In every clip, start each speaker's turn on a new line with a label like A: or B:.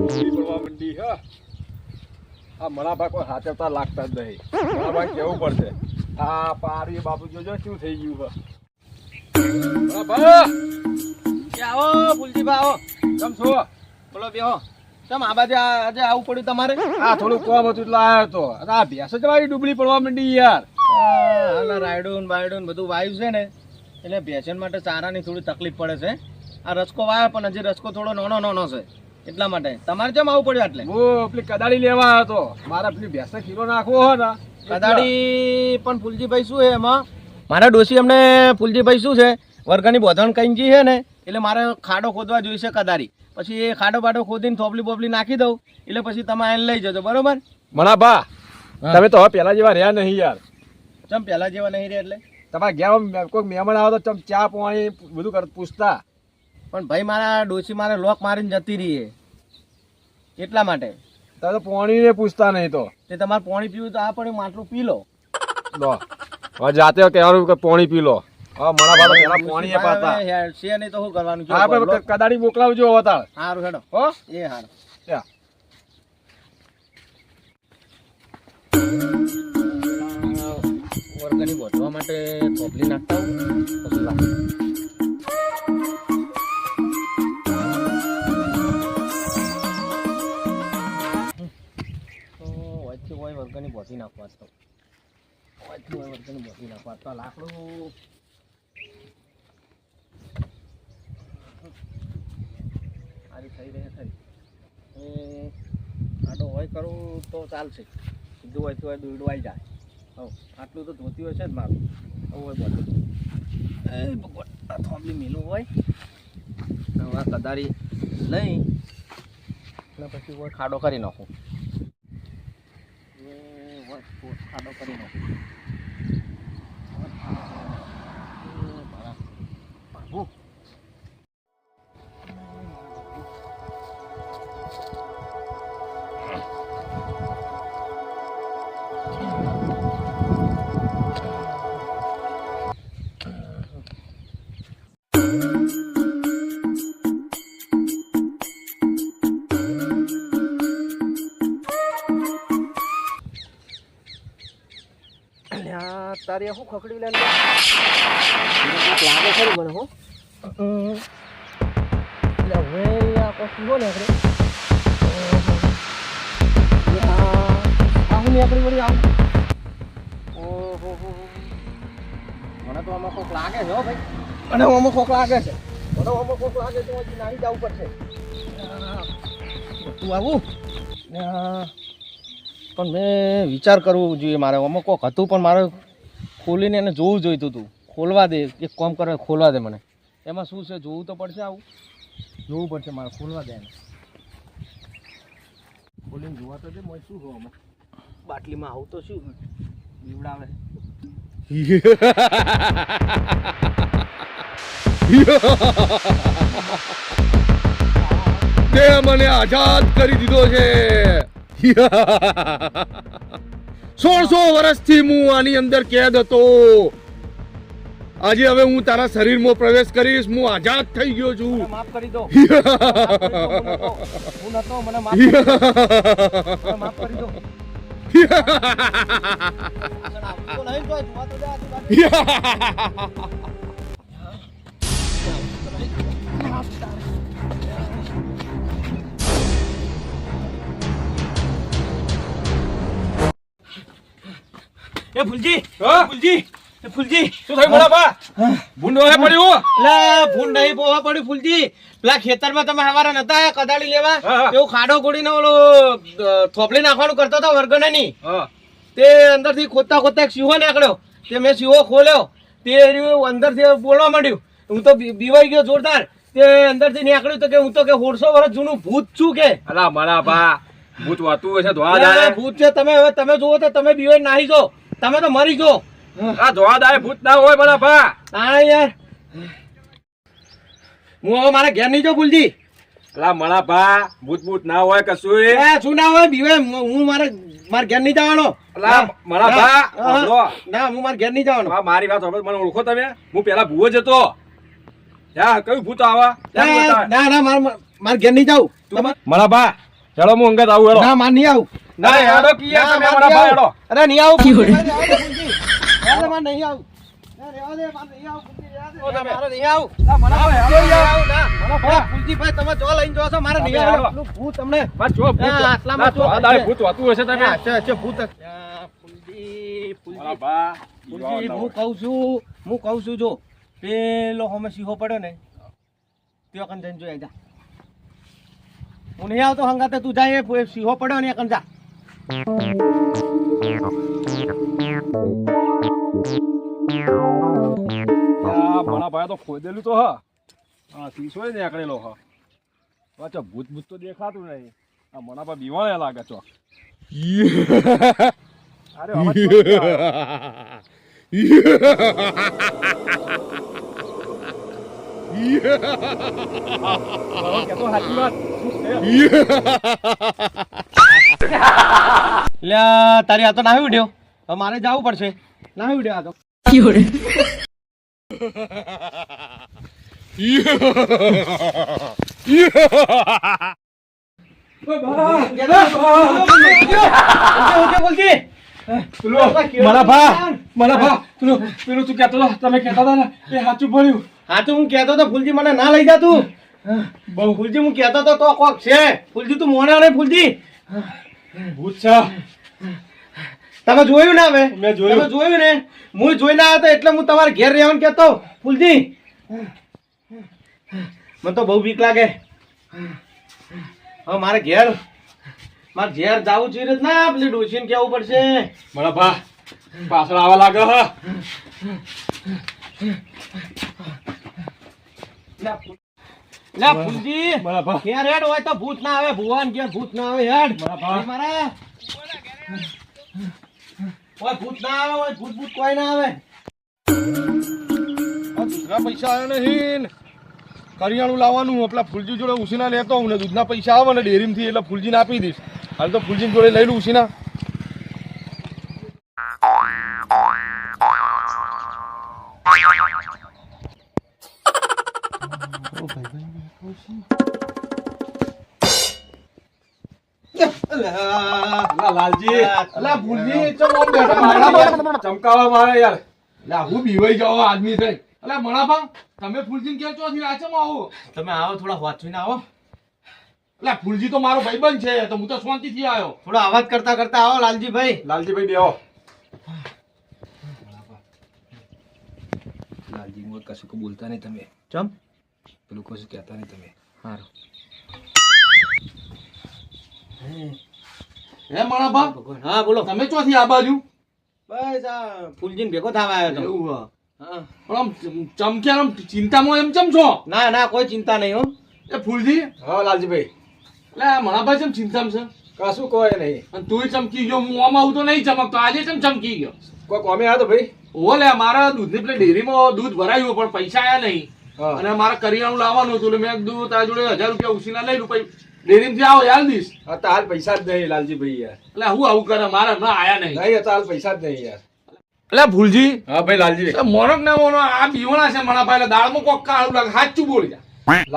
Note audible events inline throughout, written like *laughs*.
A: ડૂબી પડવા હા આ મણાભા કોઈ સાચવતા લાગતા જ નહીં. મણાભા કેવું પડશે? આ પારી બાપુ જોજો શું થઈ ગયું મણાભા
B: આવો ફૂલજીભા આવો.
A: કેમ છો?
B: બોલો બેહો. કેમ આ બાજુ આજે આવું પડ્યું તમારે?
A: આ થોડું કોમ હતું એટલે આવ્યો હતો આ ભેંસ જ જવાની ડુબળી પડવા માંડી યાર.
B: આ હાલ રાયડું બાયડું બધું વાયુ છે ને એટલે ભેંસન માટે ચારાની થોડી તકલીફ પડે છે આ રસકો વાયો પણ હજી રસકો થોડો નાનો નાનો છે. એટલા માટે. તમારે કેમ આવવું પડ્યું એટલે
A: હું પેલી કદાળી લેવા આવ્યો હતો. મારા પેલી ભેંસે ખીરો નાખવો હો ને.
B: કદાડી પણ ફૂલજીભાઈ શું છે એમાં? મારા ડોશી અમને ફૂલજીભાઈ શું છે? વર્ગની બોધણ કઈ છે ને. એટલે મારે ખાડો ખોદવા જોઈશે કદારી પછી એ ખાડો બાડો ખોદીને થોપલી બોપલી નાખી દઉં. એટલે પછી તમે એને લઈ જજો બરોબર?
A: મણાભા
B: હા.
A: તમે તો હવે પેલા જેવા રહ્યા નહીં યાર.
B: ચમ પહેલા જેવા નહીં રહ્યા એટલે?
A: તમારા ઘેર કોઈ મહેમાન આવે તો ચમ ચા પાણી બધું કર પૂછતા.
B: પણ ભાઈ મારા ડોશી મારે લોક મારીને જતી રહી છે. એટલા માટે?
A: તમે તો પાણી ને પૂછતા નહીં તો.
B: તે તમારે પાણી પીવું તો આ પણ માટલું પી લો.
A: લો. હવે જાતે કહેવાનું કે પાણી પી લો. હા મારા તો પેલા પાણી એ પાતા.
B: છે નહીં તો શું કરવાનું?
A: હા પણ કદાળી મોકલાવજો હવે તાર.
B: સારું હેડો.
A: હો?
B: એ હારું.
A: યા.
B: વર્ગની બોધવા માટે થોપલી નાખતા પછી નાખવા નાખવા. તો લાકડું. સારી થઈ રહી ખરી એ, આડો હોય કરું તો ચાલશે. સીધું હોય તો દોડવાઈ જાય. હવ, આટલું તો ધોતી હોય છે જ મારું. હોય બધું. એ ભગવાન, આ થોંભલી મેલું હોય. હવે કદારી લઈ પછી હોય ખાડો કરી નાખું એ હોય તો ખાડો કરી તારી હું શું ખકડી લે લે? મને કોક લાગે ખરું મને હો. એટલે હવે આ કોક શીખો આપણે. આ હું નીકળી વળી આવું. ઓહો હો હો. મને તો આમાં કોક લાગે છે હો ભાઈ. મને આમાં કોક લાગે છે. મને આમાં કોક લાગે છે હજી નાહી જવું પડશે તું આવું. ને પણ મેં વિચાર કરવો જોઈએ મારે. આમાં કોક હતું પણ મારે ખોલીને એને જોવું જોઈતું હતું. ખોલવા દે એક કામ કરે ખોલવા દે મને. એમાં શું છે? જોવું તો પડશે આવું. જોવું પડશે મારે ખોલવા દે એને. ખોલીને જોવા તો દે મને શું જોવામાં બાટલીમાં આવું તો શું? બીવડાવે. *laughs*
A: તે મને આઝાદ કરી દીધો છે. *laughs* સોળસો વર્ષથી હું આની અંદર કેદ હતો. આજે હવે હું તારા શરીરમાં પ્રવેશ કરીશ હું આઝાદ થઈ ગયો છું.
B: માફ કરી દો. *laughs* માફ કરી દો, હું નતો. મને માફ કરી દો. મને *laughs* *laughs* એ ફૂલજી
A: હા?
B: ફૂલજી એ ફૂલજી
A: શું થયું મોડાપા ભૂંડો હે પડ્યું
B: લા ભૂંડ નહીં બોવા પડ્યું ફૂલજી. પેલા ખેતરમાં તમે હવારે નતા આયા કદાળી લેવા. એવું ખાડો ગોળીને ઓલો થોપલી નાખવાનું કરતો હતો વર્ગણાની તે અંદરથી ખોદતા ખોદતા એક સિંહો નીકળ્યો. તે મેં સિંહો ખોલ્યો. તે અંદર અંદરથી બોલવા માંડ્યું. હું તો બીવાઈ ગયો જોરદાર. તે અંદરથી નીકળ્યું તો કે હું તો કે હોડસો વર્ષ જૂનું ભૂત છું કે.
A: અલા બા ભૂત વાતું હશે
B: ભૂત છે તમે હવે તમે જુઓ તો તમે બીવાઈ નાહી જો તમે તો મરી જો
A: આ ધોવા દાડે ભૂત ના હોય મોડાપા
B: હા યાર. હું હવે મારા ઘેર નહીં જો ભૂલજી.
A: પેલા મળા ભા ભૂત ભૂત ના હોય કશું
B: એ. શું ના હોય? બીવે હું મારે મારા ઘેર નહીં જવાનો.
A: પેલા
B: મળા
A: સાંભળો.
B: ના. હું મારા ઘેર નહીં જવાનો.
A: મારી વાત મને ઓળખો તમે. હું પેલા ભૂવો જ હતો. યા કયું ભૂત આવા?
B: ના ના મારે મારે ઘેર નહીં જાઉં. મળા
A: મણાભા હેડો હું અંગત આવું હેડો
B: ના માં નહીં આવું.
A: ના, હેડો કી યાર, તમે
B: મારા
A: ભાઈ
B: હેડો અરે નહીં આવું. કી મારે આવું દે, ફૂલજી. અરે મારે નહીં આવું. અરે રહેવા દે, મારે નહીં આવું, ફૂલજી, રહેવા દે. મારે નહીં આવું.
A: ના, મને ભાઈ, હેડો
B: છો, મારે નહીં આવું. ભૂત તમને
A: જો
B: આટલામાં
A: ના,
B: જો
A: તો આ દાડે ભૂત હોતું હશે તમે.
B: હા, છે, છે, ભૂત જ. આ, ફૂલજી, ફૂલજી.
A: મારા બા,
B: ફૂલજી, હું કહું છું હું કહું છું જો. પેલો હમે સિંહો પડ્યો ને ત્યાં કન જોઈ જા હું નહીં આવતો હંગાતે તું જાય એ સિંહો પડ્યો ને કંજા કન જા.
A: આ મારા ભાઈ તો ખોદેલું તો હા. હા શીશો નીકળેલો હા. પાછો ભૂત ભૂત તો દેખાતું નહીં. આ મના પર બીવાણે લાગે છો અરે કેતો *laughs* સાચી વાત?
B: લ્યા તારી આ તો નાહી ઉડ્યો. હવે મારે જવું પડશે. નાહી ઉડ્યો આ તો. બોલતી
A: મારા ભા મારા ભા પેલું પેલું તું કહેતો તમે કેતા હતા ને એ સાચું
B: ભર્યું હાચું હું કેતો તો ફૂલજી મને ના લઈ જા તું. બહુ ફૂલજી હું કહેતો તો તો કોક છે. ફૂલજી તું મોને નહીં ફૂલજી?
A: ભૂત છે.
B: તમે જોયું ને હવે?
A: મેં જોયું.
B: તમે જોયું ને? હું જોઈને આવ્યો તો એટલે હું તમારા ઘેર રહેવાનું કહેતો. ફૂલજી મને તો બહુ બીક લાગે. હવે મારે ઘેર મારે ઘેર જવું જોઈએ ના પેલી ડોશીને કહેવું પડશે.
A: મારા ભા પાછળ આવા લાગે હા.
B: લે ફૂલજી
A: મારા ભા
B: હોય તો ભૂત ના આવે ભુવન ક્યાં ભૂત ના આવે હેડ.
A: મારા.
B: ઓય ભૂત ના આવે ઓય ભૂત ભૂત કોઈ ના આવે.
C: દૂધના પૈસા આવ્યા નહીં. કરિયાણું લાવવાનું પેલા ફૂલજી જોડે ઉસીના લેતો હું ને દૂધના પૈસા આવે ને ડેરીમાંથી એટલે ફૂલજીને આપી દઈશ. હાલ તો ફૂલજી જોડે લઈ લઉં ઉસીના.
A: લાલજી.
C: અલા ફૂલજી ચમ બેઠા
A: ચમકાવા મારે યાર.
C: લા હું બીવાઈ જાવ આદમી થઈ. અલા મણાભા તમે ફૂલજીને ક્યાં ચોથી રાચમ આવો.
B: તમે આવો થોડા વાંચીને આવો.
C: અલા ફૂલજી તો મારો ભાઈબંધ છે તો હું તો શાંતિથી આવ્યો.
B: થોડો અવાજ કરતા કરતા આવો લાલજીભાઈ.
A: લાલજીભાઈ બેહો. લાલજી મોત કશું બોલતા નહીં તમે.
B: ચમ?
A: પેલું કશું કહેતા નહીં તમે
B: સારું
C: હે મણાભા
B: ભગવાન હા બોલો
C: તમે ચોથી આ બાજુ
B: બસ આ ફૂલજીને ભેગો થવા આવ્યો તો
C: એવું હા
B: હા.
C: પણ આમ ચમક્યા આમ ચિંતામાં એમ ચમ છો
B: ના ના કોઈ ચિંતા નહીં હો
C: એ ફૂલજી
A: હા લાલજીભાઈ
C: એટલે મણાભા ચમ ચિંતામાં છે
A: કશું કોઈ નહીં
C: અને તુંય ચમકી ગયો હું આમાં આવું તો નહીં ચમકતો આજે ચમ ચમકી ગયો
A: કોઈ કોમે આવ્યો તો ભાઈ
C: ઓ લે મારા દૂધની પેલી ડેરીમાં દૂધ ભરાયું પણ પૈસા આયા નહીં અને મારે કરિયાણું લાવવાનું હતું એટલે મેં કીધું તારા જોડે હજાર રૂપિયા ઉછીના લઈ લઉં પછી થી આવો યાર દીશ
A: તો હાલ પૈસા જ નહીં લાલજીભાઈ યાર.
C: એટલે હું આવું કરે? મારે હમણાં આયા નહીં.
A: નહીં હાલ પૈસા જ નહીં યાર.
C: એટલે ભૂલજી.
A: હા ભાઈ લાલજીભાઈ
C: મોરક ના મોનો આ બીવણા છે મણાભાઈ એટલે દાળમાં કોક કાળું લાગે. સાચું બોલી જા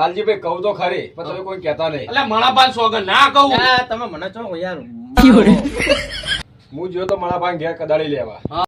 A: લાલજીભાઈ કહું તો ખરી પણ તમે કોઈ કહેતા નહીં.
C: એટલે મણાભાઈ સોગન ના કહું.
B: તમે મને ચો યાર
A: હું જોયો તો મારા ભાઈ ઘેર કદાળી લેવા.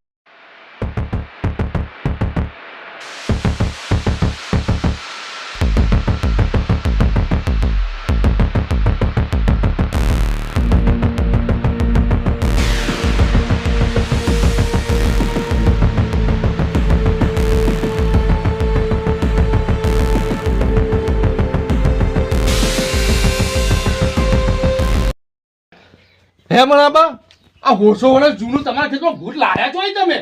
C: હે મણાબા? આ હોશો વર્ષ જૂનું તમારા ખેતમાં ભૂત લાયા છો તમે?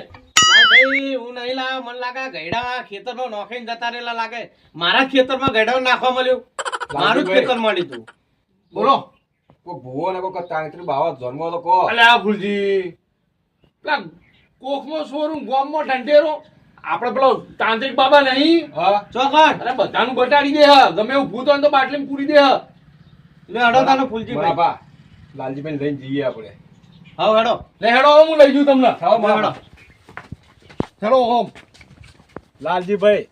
B: ભાઈ હું નહીં લાવ્યો મને લાગે ગયડા ખેતરમાં નોખીને જતા રહેલા લાગે. મારા ખેતરમાં ગયડા નાખવા મળ્યું. મારું જ ખેતર મળી તું
C: બોલો.
A: કોઈ ભૂવો ને કોઈ તાંત્રિક બાવા જન્મ તો કહો.
C: અલે આ ભૂલજી. પેલા કોખમાં સોરું ગોમમાં ઢંઢેરો. આપણે પેલો તાંત્રિક બાબા નહીં?
A: હા.
B: ચોકટ
C: અરે બધાનું બટાડી દે હ. ગમે એવું ભૂત હોય તો બાટલી પૂરી દે હ.
B: લે હડો તાનો ફૂલજી
A: મારા
B: ભાઈ.
A: બા લાલજીભાઈ લઈને જઈએ આપણે.
B: હા હેડો.
C: લે હેડો હું લઈ જઉં તમને.
B: હા હડો.
C: હેડો ઓમ
A: લાલજીભાઈ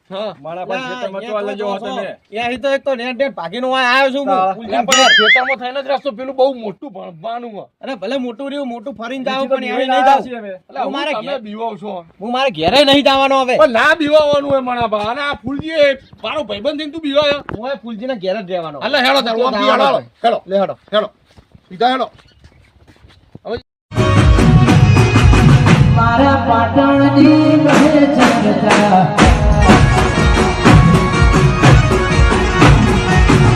A: મારા પાસે ખેતરમાં ચોવા લઈ તમે?
B: યાર તો એક તો નેટ નેટ ભાગીને આવ્યો છું હું.
A: હા.
B: ફૂલજી
C: એટલે પણ ખેતરમાં થઈને જ રસ્તો પેલું બહુ મોટું ભણવાનું
B: અરે ભલે મોટું રહ્યું મોટું ફરીને જાવ પણ એવી નહીં
A: ના
B: જાવ
C: એટલે હું
B: મારે ઘેર-
C: બીવાવ છો.
B: હું મારે ઘરે નહીં જવાનો હવે.
C: પણ ના બીવાવાનું હોય મણા બા. અને આ ફૂલજી મારો ભાઈબંધ થઈને તું બીવાય.
B: હું ફૂલજીના ઘેર જ રહેવાનો.
C: એટલે હેડો તાર હેડો હેડો.
B: લે હેડો
C: હેડો. સીધા હેડો
D: મારા પાટણની કહે છે